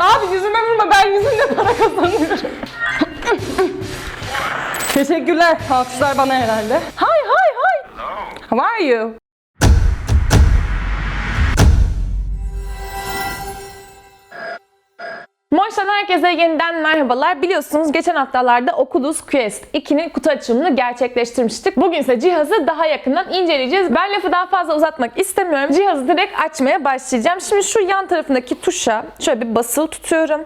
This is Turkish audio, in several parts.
Abi yüzüme vurma ben yüzümle para kazanıyorum. Teşekkürler. Alkışlar bana herhalde. Hi hi hi. How are you? Moş'tan herkese yeniden merhabalar. Biliyorsunuz geçen haftalarda Oculus Quest 2'nin kutu açılımını gerçekleştirmiştik. Bugün ise cihazı daha yakından inceleyeceğiz. Ben lafı daha fazla uzatmak istemiyorum. Cihazı direkt açmaya başlayacağım. Şimdi şu yan tarafındaki tuşa şöyle bir basılı tutuyorum.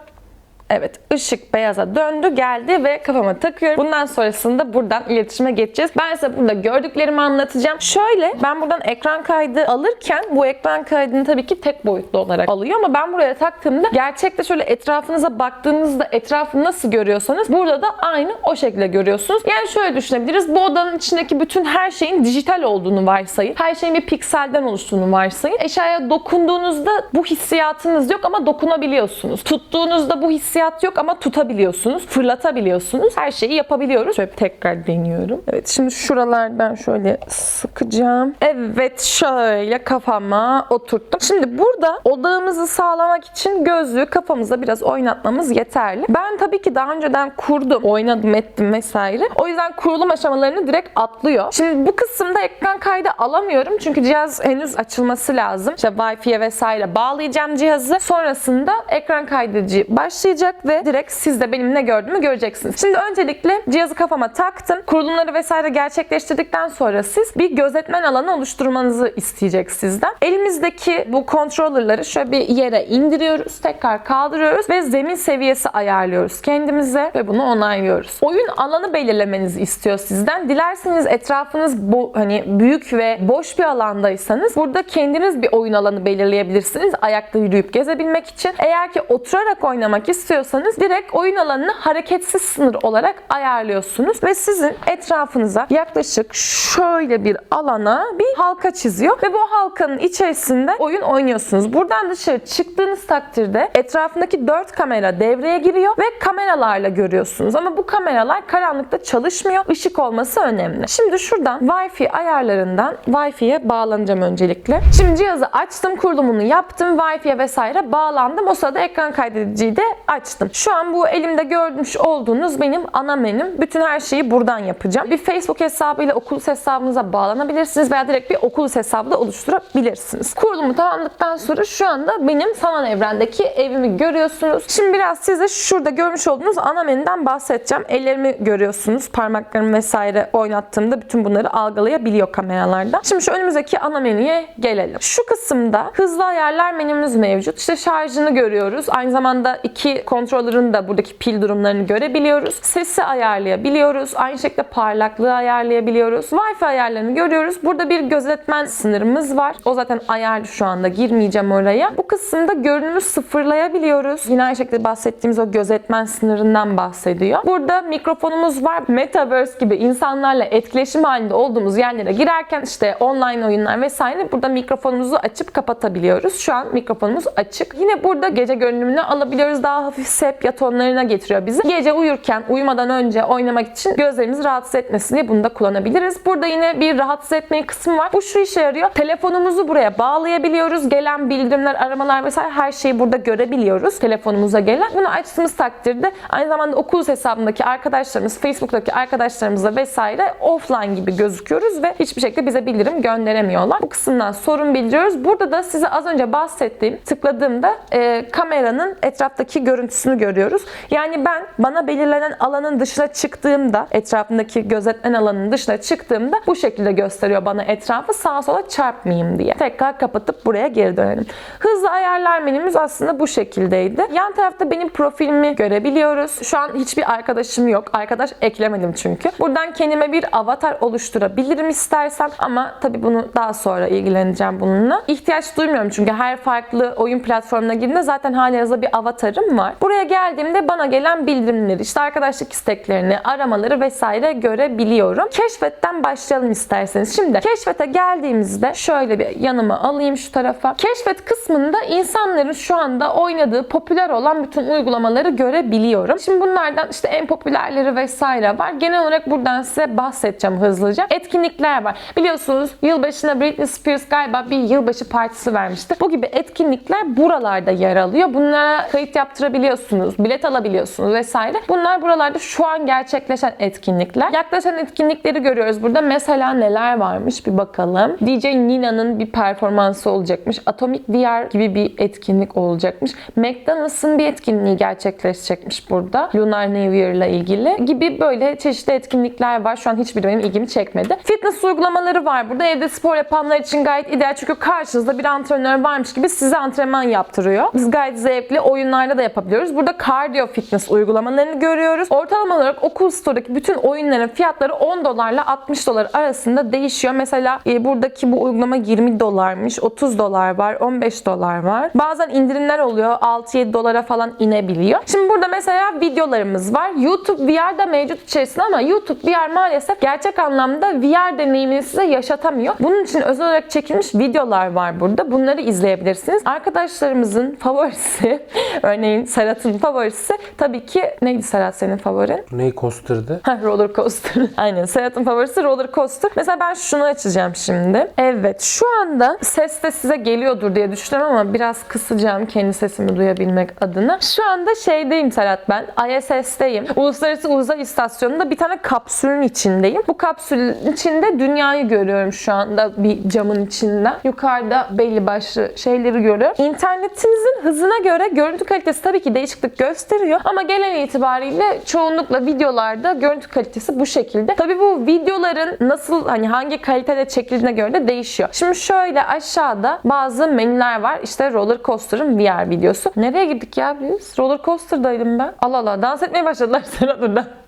Evet ışık beyaza döndü geldi ve kafama takıyorum. Bundan sonrasında buradan iletişime geçeceğiz. Ben size burada gördüklerimi anlatacağım. Şöyle ben buradan ekran kaydı alırken bu ekran kaydını tabii ki tek boyutlu olarak alıyor ama ben buraya taktığımda gerçekte şöyle etrafınıza baktığınızda etrafı nasıl görüyorsanız burada da aynı o şekilde görüyorsunuz. Yani şöyle düşünebiliriz. Bu odanın içindeki bütün her şeyin dijital olduğunu varsayın. Her şeyin bir pikselden oluştuğunu varsayın. Eşyaya dokunduğunuzda bu hissiyatınız yok ama dokunabiliyorsunuz. Tuttuğunuzda bu hissiyat yok ama tutabiliyorsunuz. Fırlatabiliyorsunuz. Her şeyi yapabiliyoruz. Şöyle tekrar deniyorum. Evet şimdi şuralardan şöyle sıkacağım. Evet şöyle kafama oturttum. Şimdi burada odağımızı sağlamak için gözlüğü kafamıza biraz oynatmamız yeterli. Ben tabii ki daha önceden kurdum. Oynadım ettim vesaire. O yüzden kurulum aşamalarını direkt atlıyor. Şimdi bu kısımda ekran kaydı alamıyorum. Çünkü cihaz henüz açılması lazım. İşte Wi-Fi'ye vesaire bağlayacağım cihazı. Sonrasında ekran kaydedici başlayacak ve direkt siz de benim ne gördüğümü göreceksiniz. Şimdi öncelikle cihazı kafama taktım. Kurulumları vesaire gerçekleştirdikten sonra siz bir gözetmen alanı oluşturmanızı isteyecek sizden. Elimizdeki bu controller'ları şöyle bir yere indiriyoruz. Tekrar kaldırıyoruz ve zemin seviyesi ayarlıyoruz kendimize ve bunu onaylıyoruz. Oyun alanı belirlemenizi istiyor sizden. Dilerseniz etrafınız bu hani büyük ve boş bir alandaysanız burada kendiniz bir oyun alanı belirleyebilirsiniz. Ayakta yürüyüp gezebilmek için. Eğer ki oturarak oynamak istiyorsanız direkt oyun alanını hareketsiz sınır olarak ayarlıyorsunuz ve sizin etrafınıza yaklaşık şöyle bir alana bir halka çiziyor ve bu halkanın içerisinde oyun oynuyorsunuz. Buradan dışarı çıktığınız takdirde etrafındaki 4 kamera devreye giriyor ve kameralarla görüyorsunuz. Ama bu kameralar karanlıkta çalışmıyor. Işık olması önemli. Şimdi şuradan Wi-Fi ayarlarından Wi-Fi'ye bağlanacağım öncelikle. Şimdi cihazı açtım, kurulumunu yaptım. Wi-Fi'ye vesaire bağlandım. O sırada ekran kaydediciyi de açtım. Şu an bu elimde görmüş olduğunuz benim ana menüm. Bütün her şeyi buradan yapacağım. Bir Facebook hesabıyla Oculus hesabınıza bağlanabilirsiniz veya direkt bir Oculus hesabı da oluşturabilirsiniz. Kurulumu tamamladıktan sonra şu anda benim sanal evrendeki evimi görüyorsunuz. Şimdi biraz size şurada görmüş olduğunuz ana menüden bahsedeceğim. Ellerimi görüyorsunuz. Parmaklarımı vesaire oynattığımda bütün bunları algılayabiliyor kameralardan. Şimdi şu önümüzdeki ana menüye gelelim. Şu kısımda hızlı ayarlar menümüz mevcut. İşte şarjını görüyoruz. Aynı zamanda iki kontrolörün de buradaki pil durumlarını görebiliyoruz. Sesi ayarlayabiliyoruz. Aynı şekilde parlaklığı ayarlayabiliyoruz. Wi-Fi ayarlarını görüyoruz. Burada bir gözetmen sınırımız var. O zaten ayarlı şu anda. Girmeyeceğim oraya. Bu kısımda görünümü sıfırlayabiliyoruz. Yine aynı şekilde bahsettiğimiz o gözetmen sınırından bahsediyor. Burada mikrofonumuz var. Metaverse gibi insanlarla etkileşim halinde olduğumuz yerlere girerken işte online oyunlar vesaire burada mikrofonumuzu açıp kapatabiliyoruz. Şu an mikrofonumuz açık. Yine burada gece görünümünü alabiliyoruz. Daha hafif sepya tonlarına getiriyor bizi. Gece uyurken, uyumadan önce oynamak için gözlerimizi rahatsız etmesin diye bunu da kullanabiliriz. Burada yine bir rahatsız etmeyi kısmı var. Bu şu işe yarıyor. Telefonumuzu buraya bağlayabiliyoruz. Gelen bildirimler, aramalar vesaire her şeyi burada görebiliyoruz. Telefonumuza gelen. Bunu açtığımız takdirde aynı zamanda Oculus hesabındaki arkadaşlarımız, Facebook'taki arkadaşlarımızla vesaire offline gibi gözüküyoruz ve hiçbir şekilde bize bildirim gönderemiyorlar. Bu kısımdan sorun bildiriyoruz. Burada da size az önce bahsettiğim tıkladığımda e, kameranın etraftaki görüntüsünü görüyoruz. Yani ben bana belirlenen alanın dışına çıktığımda, etrafındaki gözetmen alanının dışına çıktığımda bu şekilde gösteriyor bana etrafı sağa sola çarpmayayım diye. Tekrar kapatıp buraya geri dönelim. Hızlı ayarlar menümüz aslında bu şekildeydi. Yan tarafta benim profilimi görebiliyoruz. Şu an hiçbir arkadaşım yok. Arkadaş eklemedim çünkü. Buradan kendime bir avatar oluşturabilirim istersem ama tabii bunu daha sonra ilgileneceğim bununla. İhtiyaç duymuyorum çünkü her farklı oyun platformuna girdiğinde zaten halihazırda bir avatarım var. Buraya geldiğimde bana gelen bildirimleri, işte arkadaşlık isteklerini, aramaları vesaire görebiliyorum. Keşfetten başlayalım isterseniz. Şimdi keşfete geldiğimizde şöyle bir yanıma alayım şu tarafa. Keşfet kısmında insanların şu anda oynadığı popüler olan bütün uygulamaları görebiliyorum. Şimdi bunlardan işte en popülerleri vesaire var. Genel olarak buradan size bahsedeceğim hızlıca. Etkinlikler var. Biliyorsunuz yılbaşına Britney Spears galiba bir yılbaşı partisi vermişti. Bu gibi etkinlikler buralarda yer alıyor. Bunlara kayıt yaptırabiliyorsunuz, bilet alabiliyorsunuz vesaire. Bunlar buralarda şu an gerçekleşen etkinlikler. Yaklaşan etkinlikleri görüyoruz burada. Mesela neler varmış bir bakalım. DJ Nina'nın bir performansı olacakmış. Atomic VR gibi bir etkinlik olacakmış. McDonald's'ın bir etkinliği gerçekleşecekmiş burada. Lunar New Year ile ilgili gibi böyle çeşitli etkinlikler var. Şu an hiçbiri benim ilgimi çekmedi. Fitness uygulamaları var burada. Evde spor yapanlar için gayet ideal çünkü karşınızda bir antrenör varmış gibi size antrenman yaptırıyor. Biz gayet zevkli oyunlarda da yapabiliyoruz. Burada cardio fitness uygulamalarını görüyoruz. Ortalama olarak okul store'daki bütün oyunların fiyatları 10 dolarla 60 dolar arasında değişiyor. Mesela e, buradaki bu uygulama 20 dolarmış, 30 dolar var, 15 dolar var. Bazen indirimler oluyor. 6-7 dolara falan inebiliyor. Şimdi burada mesela videolarımız var. YouTube VR'da mevcut içerisinde ama YouTube VR maalesef gerçek anlamda VR deneyimini size yaşatamıyor. Bunun için özel olarak çekilmiş videolar var burada. Bunları izleyebilirsiniz. Arkadaşlarımızın favorisi, örneğin Serhat'ın favorisi tabii ki neydi Serhat senin favorin? Neyi kostırdı? Ha, roller coaster. Aynen. Serhat'ın favorisi roller coaster. Mesela ben şunu açacağım şimdi. Evet. Şu anda ses de size geliyordur diye düşünüyorum ama biraz kısacağım kendi sesimi duyabilmek adına. Şu anda şeydeyim Serhat ben. ISS'teyim. Uluslararası Uzay İstasyonu'nda bir tane kapsülün içindeyim. Bu kapsülün içinde dünyayı görüyorum şu anda bir camın içinden. Yukarıda belli başlı şeyleri görüyorum. İnternetinizin hızına göre görüntü kalitesi tabii ki değişiklik gösteriyor ama genel itibariyle çoğunlukla videolarda görüntü kalitesi bu şekilde. Tabii bu videoların nasıl hani hangi kalitede çekildiğine göre de değişiyor. Şimdi şöyle aşağıda bazı menüler var. İşte roller coaster'ın VR videosu. Nereye gittik ya biz? Roller coaster'daydım ben. Allah Allah dans etmeye başladılar Serhat burada.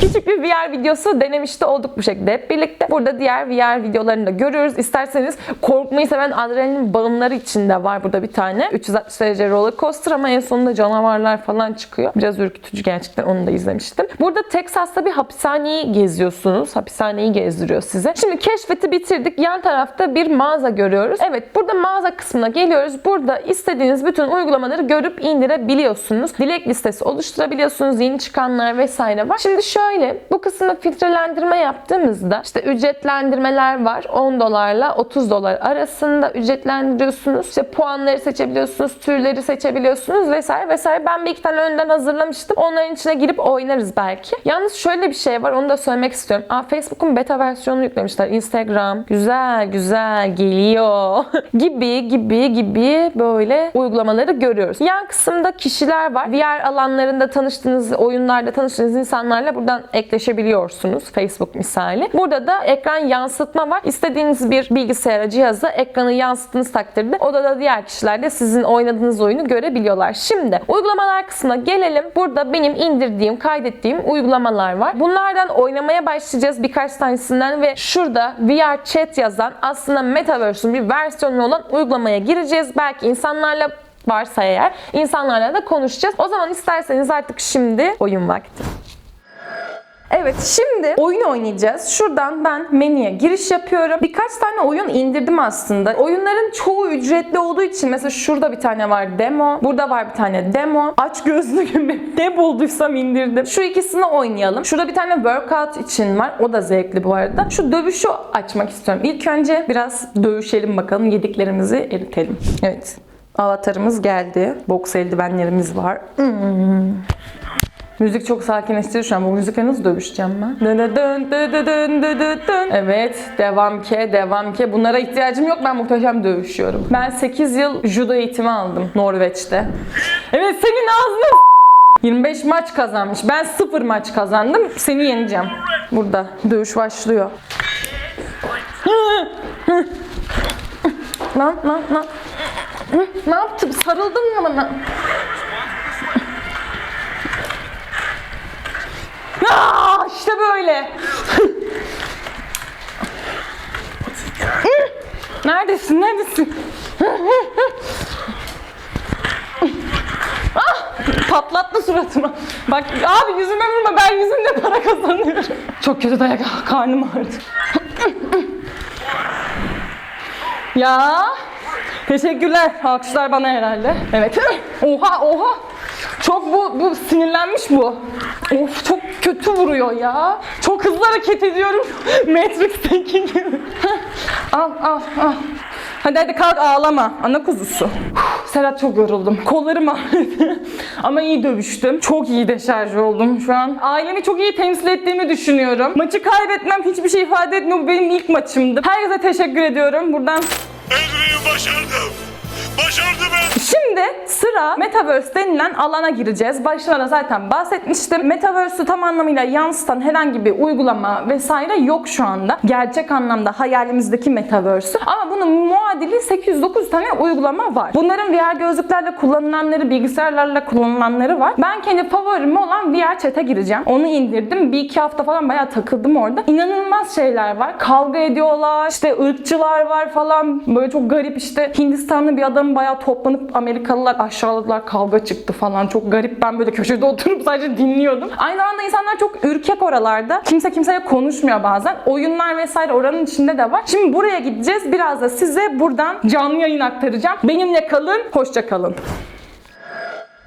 Küçük bir VR videosu denemişti olduk bu şekilde hep birlikte. Burada diğer VR videolarını da görüyoruz. İsterseniz korkmayı seven adrenalin bağımları için de var burada bir tane. 360 derece roller coaster ama en sonunda canavarlar falan çıkıyor. Biraz ürkütücü gerçekten onu da izlemiştim. Burada Texas'ta bir hapishaneyi geziyorsunuz. Hapishaneyi gezdiriyor size. Şimdi keşfeti bitirdik. Yan tarafta bir mağaza görüyoruz. Evet burada mağaza kısmına geliyoruz. Burada istediğiniz bütün uygulamaları görüp indirebiliyorsunuz. Dilek listesi oluşturabiliyorsunuz. Yeni çıkanlar vesaire var. Şimdi şöyle bu kısımda filtrelendirme yaptığımızda işte ücretlendirmeler var. 10 dolarla 30 dolar arasında ücretlendiriyorsunuz. İşte puanları seçebiliyorsunuz, türleri seçebiliyorsunuz vesaire vesaire. Ben bir iki tane önden hazırlamıştım. Onların içine girip oynarız belki. Yalnız şöyle bir şey var onu da söylemek istiyorum. Aa, Facebook'un beta versiyonunu yüklemişler. Instagram güzel güzel geliyor gibi gibi gibi böyle uygulamaları görüyoruz. Yan kısımda kişiler var. VR alanlarında tanıştığınız, oyunlarda tanıştığınız insanlarla buradan ekleşebiliyorsunuz. Facebook misali. Burada da ekran yansıtma var. İstediğiniz bir bilgisayara, cihaza ekranı yansıttığınız takdirde odada diğer kişiler de sizin oynadığınız oyunu görebiliyorlar. Şimdi uygulamalar kısmına gelelim. Burada benim indirdiğim, kaydettiğim uygulamalar var. Bunlardan oynamaya başlayacağız birkaç tanesinden ve şurada VR chat yazan aslında Metaverse'ün bir versiyonu olan uygulamaya gireceğiz. Belki insanlarla varsa eğer insanlarla da konuşacağız. O zaman isterseniz artık şimdi oyun vakti. Evet şimdi oyun oynayacağız. Şuradan ben menüye giriş yapıyorum. Birkaç tane oyun indirdim aslında. Oyunların çoğu ücretli olduğu için mesela şurada bir tane var demo. Burada var bir tane demo. Aç gözlü gibi ne bulduysam indirdim. Şu ikisini oynayalım. Şurada bir tane workout için var. O da zevkli bu arada. Şu dövüşü açmak istiyorum. İlk önce biraz dövüşelim bakalım. Yediklerimizi eritelim. Evet. Avatarımız geldi. Boks eldivenlerimiz var. Hmm. Müzik çok sakinleştirici şu an. Bu müzikle nasıl dövüşeceğim ben? Evet. Devam ke, devam ke. Bunlara ihtiyacım yok. Ben muhteşem dövüşüyorum. Ben 8 yıl judo eğitimi aldım Norveç'te. Evet senin ağzını s- 25 maç kazanmış. Ben 0 maç kazandım. Seni yeneceğim. Burada dövüş başlıyor. lan lan lan. Ne yaptım? Sarıldın mı bana? Aa, işte böyle. neredesin? Neredesin? ah! patlattı suratıma. Bak abi yüzüme vurma ben yüzümle para kazanıyorum. Çok kötü dayak Ah, karnım ağrıdı. ya teşekkürler. Alkışlar bana herhalde. Evet. Oha oha. Çok bu, bu sinirlenmiş bu. Of çok kötü vuruyor ya. Çok hızlı hareket ediyorum. Matrix'teki gibi. Al al al. Hadi hadi kalk ağlama. Ana kuzusu. Uf, Serhat çok yoruldum. Kollarım ağrıdı. Ama iyi dövüştüm. Çok iyi deşarj oldum şu an. Ailemi çok iyi temsil ettiğimi düşünüyorum. Maçı kaybetmem hiçbir şey ifade etmiyor. Bu benim ilk maçımdı. Herkese teşekkür ediyorum. Buradan Elri'yi başardım. Başardım ben. Şimdi sıra Metaverse denilen alana gireceğiz. Başta da zaten bahsetmiştim. Metaverse'ü tam anlamıyla yansıtan herhangi bir uygulama vesaire yok şu anda. Gerçek anlamda hayalimizdeki Metaverse'ü. Ama bunun muadili 809 tane uygulama var. Bunların VR gözlüklerle kullanılanları, bilgisayarlarla kullanılanları var. Ben kendi favorim olan VR chat'e gireceğim. Onu indirdim. Bir iki hafta falan bayağı takıldım orada. İnanılmaz şeyler var. Kavga ediyorlar. işte ırkçılar var falan. Böyle çok garip işte Hindistanlı bir adamı bayağı toplanıp Amerikalılar aşağıladılar. Kavga çıktı falan. Çok garip. Ben böyle köşede oturup sadece dinliyordum. Aynı zamanda insanlar çok ürkek oralarda. Kimse kimseye konuşmuyor bazen. Oyunlar vesaire oranın içinde de var. Şimdi buraya gideceğiz. Biraz da size buradan canlı yayın aktaracağım. Benimle kalın. Hoşça kalın.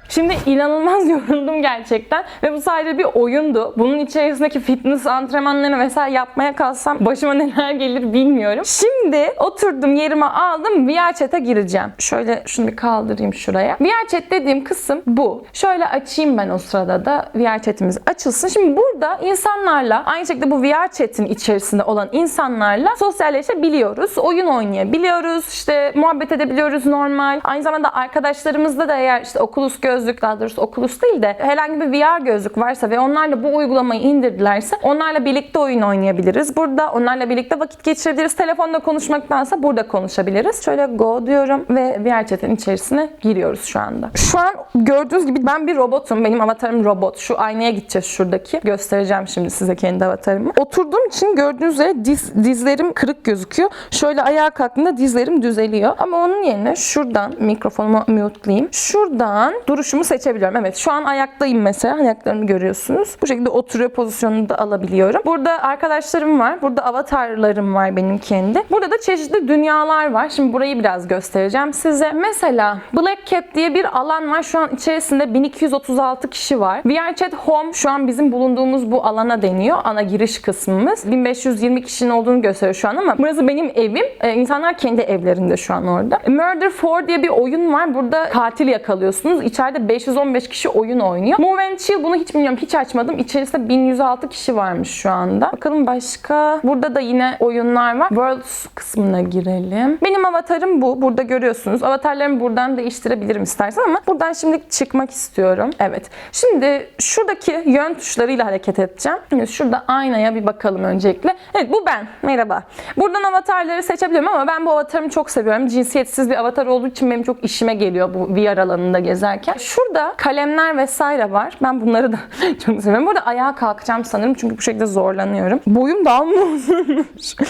Şimdi inanılmaz yoruldum gerçekten ve bu sadece bir oyundu. Bunun içerisindeki fitness antrenmanlarını vesaire yapmaya kalsam başıma neler gelir bilmiyorum. Şimdi oturdum yerime aldım VR gireceğim. Şöyle şunu bir kaldırayım şuraya. VR dediğim kısım bu. Şöyle açayım ben o sırada da VR açılsın. Şimdi burada insanlarla aynı şekilde bu VR içerisinde olan insanlarla sosyalleşebiliyoruz. Oyun oynayabiliyoruz. işte muhabbet edebiliyoruz normal. Aynı zamanda arkadaşlarımızla da eğer işte Oculus gözlük daha doğrusu Oculus değil de herhangi bir VR gözlük varsa ve onlarla bu uygulamayı indirdilerse onlarla birlikte oyun oynayabiliriz. Burada onlarla birlikte vakit geçirebiliriz. Telefonda konuşmaktansa burada konuşabiliriz. Şöyle go diyorum ve VR chat'in içerisine giriyoruz şu anda. Şu an gördüğünüz gibi ben bir robotum. Benim avatarım robot. Şu aynaya gideceğiz şuradaki. Göstereceğim şimdi size kendi avatarımı. Oturduğum için gördüğünüz üzere diz, dizlerim kırık gözüküyor. Şöyle ayağa kalktığımda dizlerim düzeliyor. Ama onun yerine şuradan mikrofonumu mute'layayım. Şuradan duruşumu seçebiliyorum. Evet şu an ayaktayım mesela. Ayaklarımı görüyorsunuz. Bu şekilde oturuyor pozisyonunu da alabiliyorum. Burada arkadaşlarım var. Burada avatarlarım var benim kendi. Burada da çeşitli dünyalar var. Şimdi burayı biraz göstereceğim size. Mesela Black Cat diye bir alan var. Şu an içerisinde 1236 kişi var. VR Chat Home şu an bizim bulunduğumuz bu alana deniyor. Ana giriş kısmımız. 1520 kişinin olduğunu gösteriyor şu an ama burası benim evim. Ee, insanlar kendi evlerinde şu an orada. Murder 4 diye bir oyun var. Burada katil yakalıyorsunuz. İçeride 515 kişi oyun oynuyor. Move and Chill bunu hiç bilmiyorum. Hiç açmadım. İçerisinde 1106 kişi varmış şu anda. Bakalım başka. Burada da yine oyunlar var. Worlds kısmına girelim. Benim avatarım bu. Burada görüyorsunuz. Avatarlarımı buradan değiştirebilirim istersen ama buradan şimdi çıkmak istiyorum. Evet. Şimdi şuradaki yön tuşlarıyla hareket edeceğim. Şimdi şurada aynaya bir bakalım öncelikle. Evet bu ben. Merhaba. Buradan avatarları seçebiliyorum ama ben bu avatarımı çok seviyorum. Cinsiyetsiz bir avatar olduğu için benim çok işime geliyor bu VR alanında gezerken. Şurada kalemler vesaire var. Ben bunları da çok seviyorum. Burada ayağa kalkacağım sanırım çünkü bu şekilde zorlanıyorum. Boyum daha mı?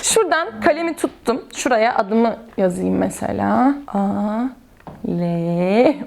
Şuradan kalemi tuttum. Şuraya adımı yazayım mesela. A L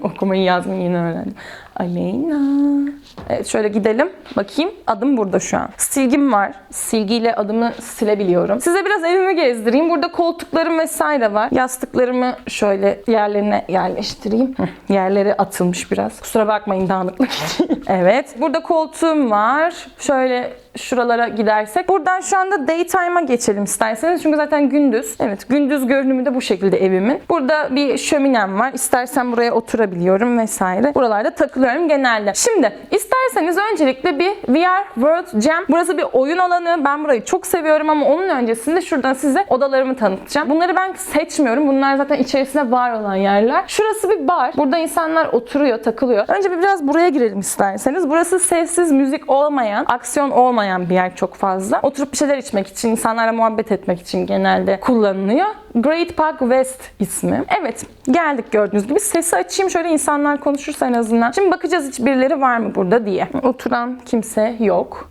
okumayı yazmayı yeni öğrendim. Aleyna. Evet şöyle gidelim. Bakayım adım burada şu an. Silgim var. Silgiyle adımı silebiliyorum. Size biraz evimi gezdireyim. Burada koltuklarım vesaire var. Yastıklarımı şöyle yerlerine yerleştireyim. Hı, yerleri atılmış biraz. Kusura bakmayın dağınıklık için. evet. Burada koltuğum var. Şöyle şuralara gidersek. Buradan şu anda daytime'a geçelim isterseniz. Çünkü zaten gündüz. Evet gündüz görünümü de bu şekilde evimin. Burada bir şöminem var. İstersen buraya oturabiliyorum vesaire. Buralarda takılıyorum genelde. Şimdi isterseniz öncelikle bir VR World Jam. Burası bir oyun alanı. Ben burayı çok seviyorum ama onun öncesinde şuradan size odalarımı tanıtacağım. Bunları ben seçmiyorum. Bunlar zaten içerisinde var olan yerler. Şurası bir bar. Burada insanlar oturuyor, takılıyor. Önce bir biraz buraya girelim isterseniz. Burası sessiz müzik olmayan, aksiyon olmayan bir yer çok fazla. Oturup bir şeyler içmek için, insanlarla muhabbet etmek için genelde kullanılıyor. Great Park West ismi. Evet, geldik gördüğünüz gibi. Sesi açayım şöyle insanlar konuşursa en azından. Şimdi bakacağız hiç birileri var mı burada diye. Oturan kimse yok.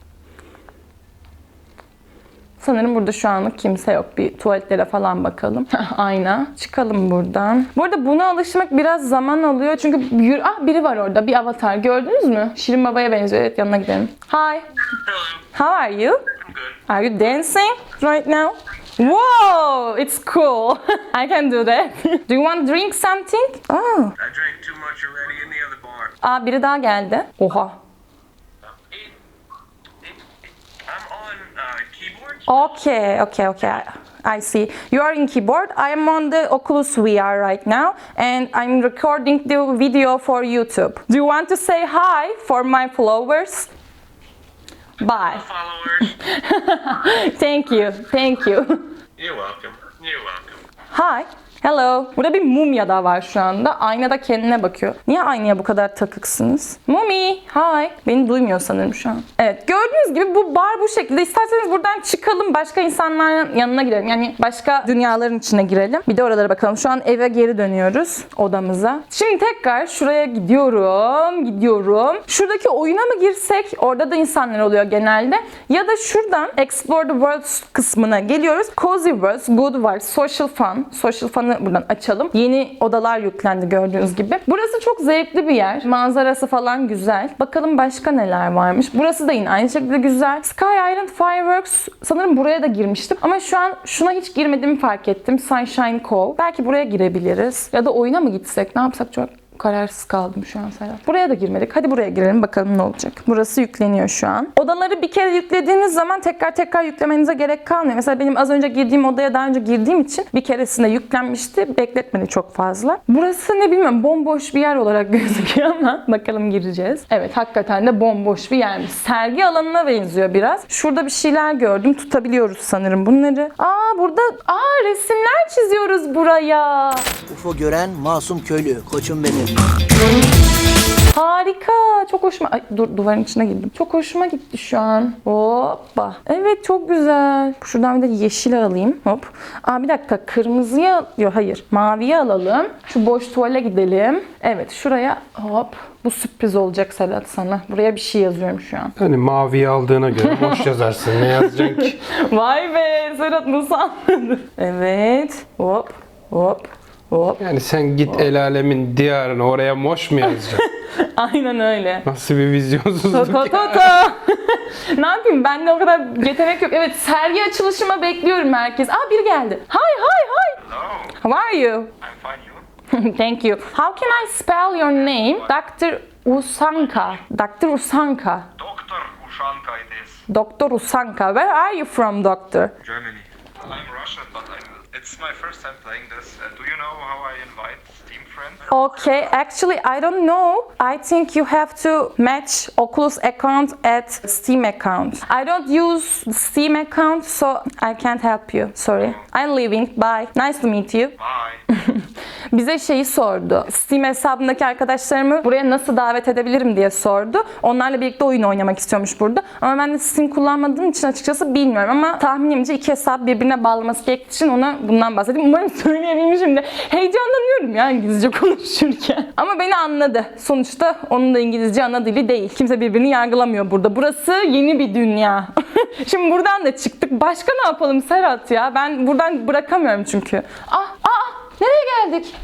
Sanırım burada şu anlık kimse yok. Bir tuvaletlere falan bakalım. Ayna. Çıkalım buradan. Bu arada buna alışmak biraz zaman alıyor. Çünkü yürü... Ah biri var orada. Bir avatar. Gördünüz mü? Şirin Baba'ya benziyor. Evet yanına gidelim. Hi. Hello. How are you? I'm good. Are you dancing right now? Whoa, it's cool. I can do that. do you want to drink something? Oh. I drank too much already in the other bar. Aa biri daha geldi. Oha. It, it, I'm on uh, keyboard. Okay, okay, okay. I see. You are in keyboard. I am on the Oculus VR right now and I'm recording the video for YouTube. Do you want to say hi for my followers? Bye. Followers. Thank you. Thank you. You're welcome. You're welcome. Hi. Hello. Burada bir mumya da var şu anda. Aynada kendine bakıyor. Niye aynaya bu kadar takıksınız? Mumi. Hi. Beni duymuyor sanırım şu an. Evet. Gördüğünüz gibi bu bar bu şekilde. İsterseniz buradan çıkalım. Başka insanların yanına girelim. Yani başka dünyaların içine girelim. Bir de oralara bakalım. Şu an eve geri dönüyoruz. Odamıza. Şimdi tekrar şuraya gidiyorum. Gidiyorum. Şuradaki oyuna mı girsek? Orada da insanlar oluyor genelde. Ya da şuradan Explore the World kısmına geliyoruz. Cozy World, Good Vibes, Social Fun. Social Fun'ı buradan açalım. Yeni odalar yüklendi gördüğünüz gibi. Burası çok zevkli bir yer. Manzarası falan güzel. Bakalım başka neler varmış. Burası da yine aynı şekilde güzel. Sky Island Fireworks sanırım buraya da girmiştim. Ama şu an şuna hiç girmediğimi fark ettim. Sunshine Cove. Belki buraya girebiliriz. Ya da oyuna mı gitsek? Ne yapsak çok kararsız kaldım şu an Serhat. Buraya da girmedik. Hadi buraya girelim bakalım ne olacak. Burası yükleniyor şu an. Odaları bir kere yüklediğiniz zaman tekrar tekrar yüklemenize gerek kalmıyor. Mesela benim az önce girdiğim odaya daha önce girdiğim için bir keresinde yüklenmişti. Bekletmedi çok fazla. Burası ne bilmiyorum bomboş bir yer olarak gözüküyor ama bakalım gireceğiz. Evet hakikaten de bomboş bir yermiş. Sergi alanına benziyor biraz. Şurada bir şeyler gördüm. Tutabiliyoruz sanırım bunları. Aa burada aa resimler çiziyoruz buraya. UFO gören masum köylü, koçum benim. Harika. Çok hoşuma... Ay, dur duvarın içine girdim. Çok hoşuma gitti şu an. Hoppa. Evet çok güzel. Şuradan bir de yeşil alayım. Hop. Aa bir dakika. Kırmızıya... Yok hayır. Maviye alalım. Şu boş tuvale gidelim. Evet şuraya hop. Bu sürpriz olacak Serhat sana. Buraya bir şey yazıyorum şu an. Hani maviyi aldığına göre boş yazarsın. Ne yazacaksın ki? Vay be Serhat nasıl anladın? Evet. Hop. Hop. Hop. Yani sen git el alemin diyarına oraya moş mu yazacaksın? Aynen öyle. Nasıl bir vizyonsuzluk to ya? to to. ne yapayım? Bende o kadar yetenek yok. Evet, sergi açılışıma bekliyorum herkes. Aa biri geldi. Hi, hi, hi. Hello. How are you? I'm fine. You? Thank you. How can I spell your name? Dr. Usanka. Dr. Usanka. Dr. Ushanka it is. Dr. Usanka. Where are you from, doctor? Germany. I'm Russian, but I'm, it's my first time playing this. Uh, do you know how I invite? Okay, actually, I don't know. I think you have to match Oculus account at Steam account. I don't use Steam account, so I can't help you. Sorry. I'm leaving. Bye. Nice to meet you. Bye. Bize şeyi sordu. Steam hesabındaki arkadaşlarımı buraya nasıl davet edebilirim diye sordu. Onlarla birlikte oyun oynamak istiyormuş burada. Ama ben de Steam kullanmadığım için açıkçası bilmiyorum. Ama tahminimce iki hesap birbirine bağlaması gerektiği için ona bundan bahsedeyim. Umarım söyleyebilmişim de. Heyecanlanıyorum ya İngilizce konuşurken. Ama beni anladı. Sonuçta onun da İngilizce ana dili değil. Kimse birbirini yargılamıyor burada. Burası yeni bir dünya. Şimdi buradan da çıktık. Başka ne yapalım Serhat ya? Ben buradan bırakamıyorum çünkü. Ah, ah, nereye geldik?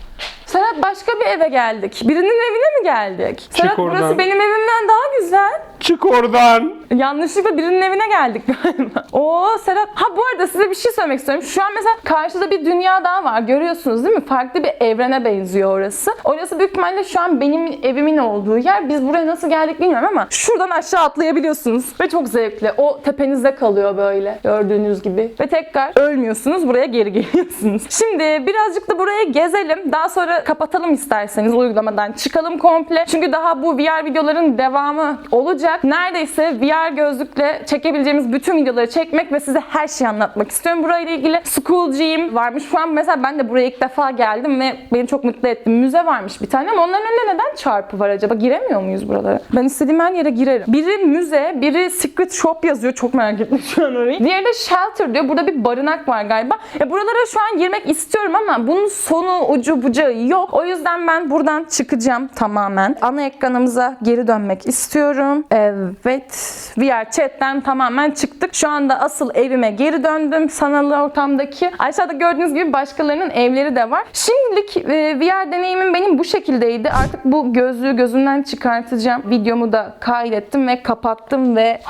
Serhat başka bir eve geldik. Birinin evine mi geldik? Serhat burası oradan. benim evimden daha güzel. Çık oradan. Yanlışlıkla birinin evine geldik galiba. Oo Serhat. Ha bu arada size bir şey söylemek istiyorum. Şu an mesela karşıda bir dünya daha var. Görüyorsunuz değil mi? Farklı bir evrene benziyor orası. Orası büyük ihtimalle şu an benim evimin olduğu yer. Biz buraya nasıl geldik bilmiyorum ama şuradan aşağı atlayabiliyorsunuz. Ve çok zevkli. O tepenizde kalıyor böyle. Gördüğünüz gibi. Ve tekrar ölmüyorsunuz. Buraya geri geliyorsunuz. Şimdi birazcık da buraya gezelim. Daha sonra kapatalım isterseniz uygulamadan. Çıkalım komple. Çünkü daha bu VR videoların devamı olacak. Neredeyse VR gözlükle çekebileceğimiz bütün videoları çekmek ve size her şeyi anlatmak istiyorum. Burayla ilgili School Gym varmış. Şu an mesela ben de buraya ilk defa geldim ve beni çok mutlu etti. Müze varmış bir tane ama onların önünde neden çarpı var acaba? Giremiyor muyuz buralara? Ben istediğim her yere girerim. Biri müze, biri Secret Shop yazıyor. Çok merak ettim şu an orayı. Diğeri de Shelter diyor. Burada bir barınak var galiba. Ya buralara şu an girmek istiyorum ama bunun sonu ucu bucağı yok. Yok. O yüzden ben buradan çıkacağım tamamen. Ana ekranımıza geri dönmek istiyorum. Evet. VR chatten tamamen çıktık. Şu anda asıl evime geri döndüm. Sanal ortamdaki. Aşağıda gördüğünüz gibi başkalarının evleri de var. Şimdilik e, VR deneyimim benim bu şekildeydi. Artık bu gözlüğü gözümden çıkartacağım. Videomu da kaydettim ve kapattım ve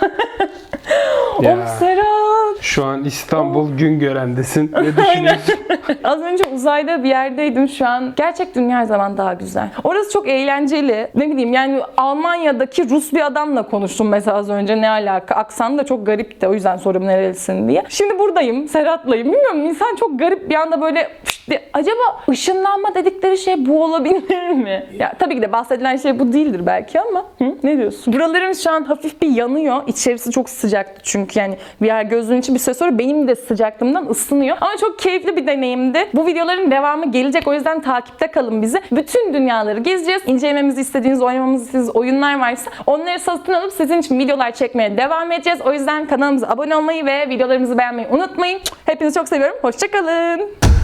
Ya. Of Serap. Şu an İstanbul gün görendesin. Ne düşünüyorsun? Az önce uzayda bir yerdeydim şu an. Gerçek dünya her zaman daha güzel. Orası çok eğlenceli. Ne bileyim yani Almanya'daki Rus bir adamla konuştum mesela az önce ne alaka. Aksan da çok garipti o yüzden sorum nerelisin diye. Şimdi buradayım Serhat'layım. Bilmiyorum insan çok garip bir anda böyle diye- acaba ışınlanma dedikleri şey bu olabilir mi? Ya tabii ki de bahsedilen şey bu değildir belki ama hı? ne diyorsun? Buralarım şu an hafif bir yanıyor. İçerisi çok sıcaktı çünkü yani VR gözlüğün için bir süre sonra benim de sıcaklığımdan ısınıyor. Ama çok keyifli bir deneyimdi. Bu videoların devamı gelecek o yüzden takipte kalın bizi. Bütün dünyaları gezeceğiz. İncelememizi istediğiniz, oynamamızı istediğiniz oyunlar varsa onları satın alıp sizin için videolar çekmeye devam edeceğiz. O yüzden kanalımıza abone olmayı ve videolarımızı beğenmeyi unutmayın. Hepinizi çok seviyorum. Hoşçakalın.